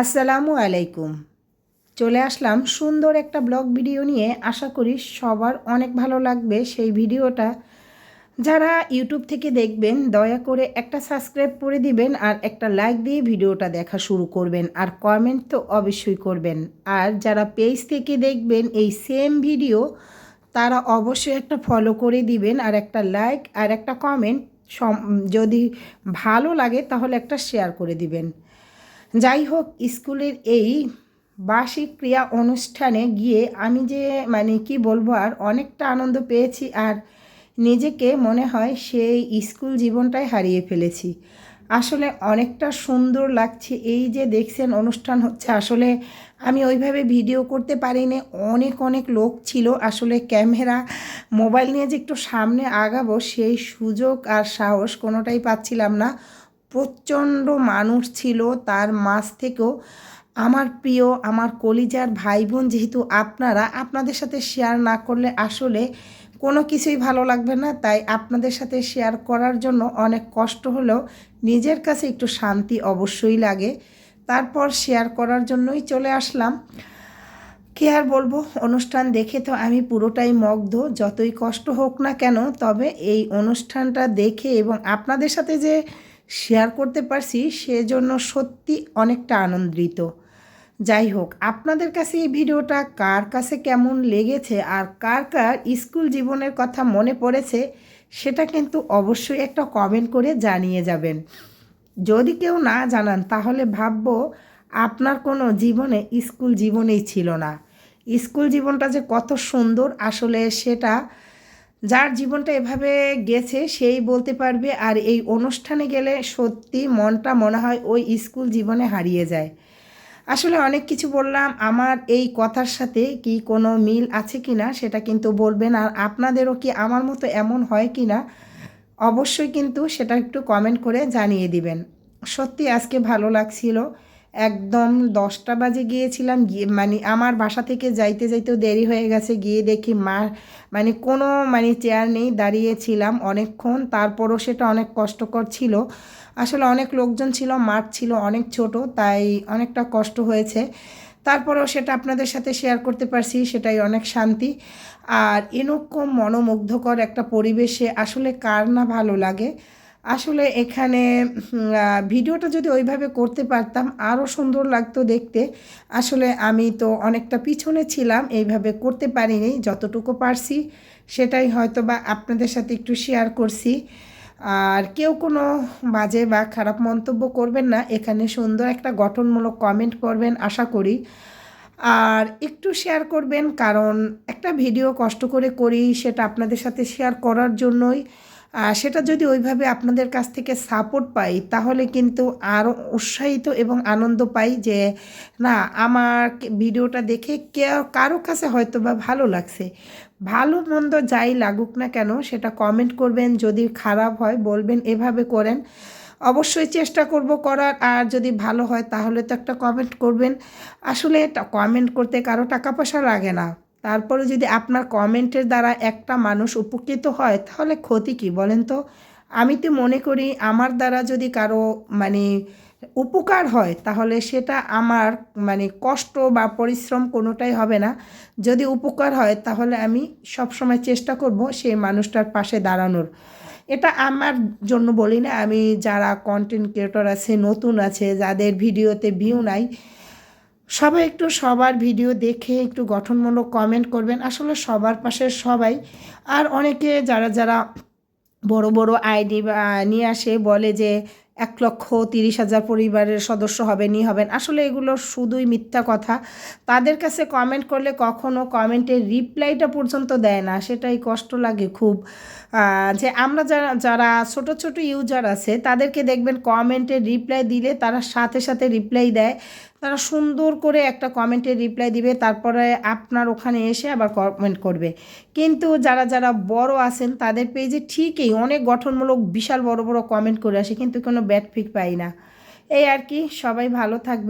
আসসালামু আলাইকুম। চলে আসলাম সুন্দর একটা ব্লগ ভিডিও নিয়ে। আশা করি সবার অনেক ভালো লাগবে সেই ভিডিওটা। যারা ইউটিউব থেকে দেখবেন, দয়া করে একটা সাবস্ক্রাইব করে দিবেন আর একটা লাইক দিয়ে ভিডিওটা দেখা শুরু করবেন আর কমেন্ট তো অবশ্যই করবেন। আর যারা পেজ থেকে দেখবেন এই সেম ভিডিও, তারা অবশ্যই একটা ফলো করে দিবেন আর একটা লাইক আর একটা কমেন্ট যদি ভালো লাগে তাহলে একটা শেয়ার করে দিবেন। যাই হোক স্কুলের এই বার্ষিক ক্রিয়া অনুষ্ঠানে গিয়ে আমি যে মানে কি বলব আর, অনেকটা আনন্দ পেয়েছি আর নিজেকে মনে হয় সেই স্কুল জীবনটাই হারিয়ে ফেলেছি। আসলে অনেকটা সুন্দর লাগছে। এই যে দেখছেন অনুষ্ঠান হচ্ছে, আসলে আমি ওইভাবে ভিডিও করতে পারিনি। অনেক অনেক লোক ছিল। আসলে ক্যামেরা, মোবাইল নিয়ে যে একটু সামনে আগাবো, সেই সুযোগ আর সাহস কোনোটাই পাচ্ছিলাম না। প্রচণ্ড মানুষ ছিল তার মাঝ থেকেও। আমার প্রিয়, আমার কলিজার ভাই বোন যেহেতু আপনারা, আপনাদের সাথে শেয়ার না করলে আসলে কোনো কিছুই ভালো লাগবে না। তাই আপনাদের সাথে শেয়ার করার জন্য অনেক কষ্ট হলেও নিজের কাছে একটু শান্তি অবশ্যই লাগে। তারপর শেয়ার করার জন্যই চলে আসলাম। কি আর বলব, অনুষ্ঠান দেখে তো আমি পুরোটাই মগ্ধ। যতই কষ্ট হোক না কেন, তবে এই অনুষ্ঠানটা দেখে এবং আপনাদের সাথে যে শেয়ার করতে পারছি, সেজন্য সত্যি অনেকটা আনন্দিত। যাই হোক, আপনাদের কাছে এই ভিডিওটা কার কাছে কেমন লেগেছে আর কার কার স্কুল জীবনের কথা মনে পড়েছে, সেটা কিন্তু অবশ্যই একটা কমেন্ট করে জানিয়ে যাবেন। যদি কেউ না জানান, তাহলে ভাববো আপনার কোনো জীবনে স্কুল জীবনেই ছিল না। স্কুল জীবনটা যে কত সুন্দর আসলে সেটা যার জীবনটা এভাবে গেছে, সেই বলতে পারবে, আর এই অনুষ্ঠানে গেলে সত্যি মনটা মনে হয় ওই স্কুল জীবনে হারিয়ে যায়। আসলে অনেক কিছু বললাম, আমার এই কথার সাথে কি কোনো মিল আছে কি না সেটা কিন্তু বলবেন, আর আপনাদেরও কি আমার মতো এমন হয় কি না অবশ্যই কিন্তু সেটা একটু কমেন্ট করে জানিয়ে দিবেন। সত্যি আজকে ভালো লাগছিল। একদম দশটা বাজে গিয়েছিলাম, গিয়ে মানে আমার বাসা থেকে যাইতে যাইতেও দেরি হয়ে গেছে, গিয়ে দেখি মা মানে কোনো মানে চেয়ার নেই, দাঁড়িয়েছিলাম অনেকক্ষণ, তারপরও সেটা অনেক কষ্টকর ছিল। আসলে অনেক লোকজন ছিল, মাঠ ছিল অনেক ছোট, তাই অনেকটা কষ্ট হয়েছে। তারপরেও সেটা আপনাদের সাথে শেয়ার করতে পারছি, সেটাই অনেক শান্তি। আর এরকম মনোমুগ্ধকর একটা পরিবেশে আসলে কার না ভালো লাগে? আসলে এখানে ভিডিওটা যদি ওইভাবে করতে পারতাম আরও সুন্দর লাগতো দেখতে। আসলে আমি তো অনেকটা পিছনে ছিলাম, এইভাবে করতে পারিনি, যতটুকু পারছি সেটাই হয়তো বা আপনাদের সাথে একটু শেয়ার করছি। আর কেউ কোনো বাজে বা খারাপ মন্তব্য করবেন না, এখানে সুন্দর একটা গঠনমূলক কমেন্ট করবেন, আশা করি। আর একটু শেয়ার করবেন, কারণ একটা ভিডিও কষ্ট করে করি, সেটা আপনাদের সাথে শেয়ার করার জন্যই। সেটা যদি ওইভাবে আপনাদের কাছ থেকে সাপোর্ট পাই, তাহলে কিন্তু আরও উৎসাহিত এবং আনন্দ পাই যে, না, আমার ভিডিওটা দেখে কে কারও কাছে হয়তো বা ভালো লাগছে। ভালো মন্দ যাই লাগুক না কেন, সেটা কমেন্ট করবেন, যদি খারাপ হয় বলবেন, এভাবে করেন। অবশ্যই চেষ্টা করব করার, আর যদি ভালো হয় তাহলে তো একটা কমেন্ট করবেন। আসলে কমেন্ট করতে কারও টাকা পয়সা লাগে না। তারপরে যদি আপনার কমেন্টের দ্বারা একটা মানুষ উপকৃত হয়, তাহলে ক্ষতি কি বলেন তো? আমি তো মনে করি আমার দ্বারা যদি কারও মানে উপকার হয়, তাহলে সেটা আমার মানে কষ্ট বা পরিশ্রম কোনোটাই হবে না। যদি উপকার হয়, তাহলে আমি সবসময় চেষ্টা করব সেই মানুষটার পাশে দাঁড়ানোর। এটা আমার জন্য বলি না, আমি যারা কন্টেন্ট ক্রিয়েটর আছে, নতুন আছে, যাদের ভিডিওতে ভিউ নাই সবাই একটু সবার ভিডিও দেখে একটু গঠনমূলক কমেন্ট করবেন। আসলে সবার পাশে সবাই। আর অনেকে যারা যারা বড় বড় আইডি নিয়ে আসে, বলে যে এক লক্ষ তিরিশ হাজার পরিবারের সদস্য হবেন, ই হবেন। আসলে এগুলো শুধুই মিথ্যা কথা। তাদের কাছে কমেন্ট করলে কখনও কমেন্টের রিপ্লাইটা পর্যন্ত দেয় না। সেটাই কষ্ট লাগে খুব। যে আমরা যারা যারা ছোট ছোট ইউজার আছে, তাদেরকে দেখবেন কমেন্টের রিপ্লাই দিলে তারা সাথে সাথে রিপ্লাই দেয়। তারা সুন্দর করে একটা কমেন্টের রিপ্লাই দিবে, তারপরে আপনার ওখানে এসে আবার কমেন্ট করবে। কিন্তু যারা যারা বড় আছেন, তাদের পেজে ঠিকই অনেক গঠনমূলক, বিশাল বড় বড় কমেন্ট করে আসে, কিন্তু কোনো ব্যাট ফিক পাই না। এই আর কি, সবাই ভালো থাকবে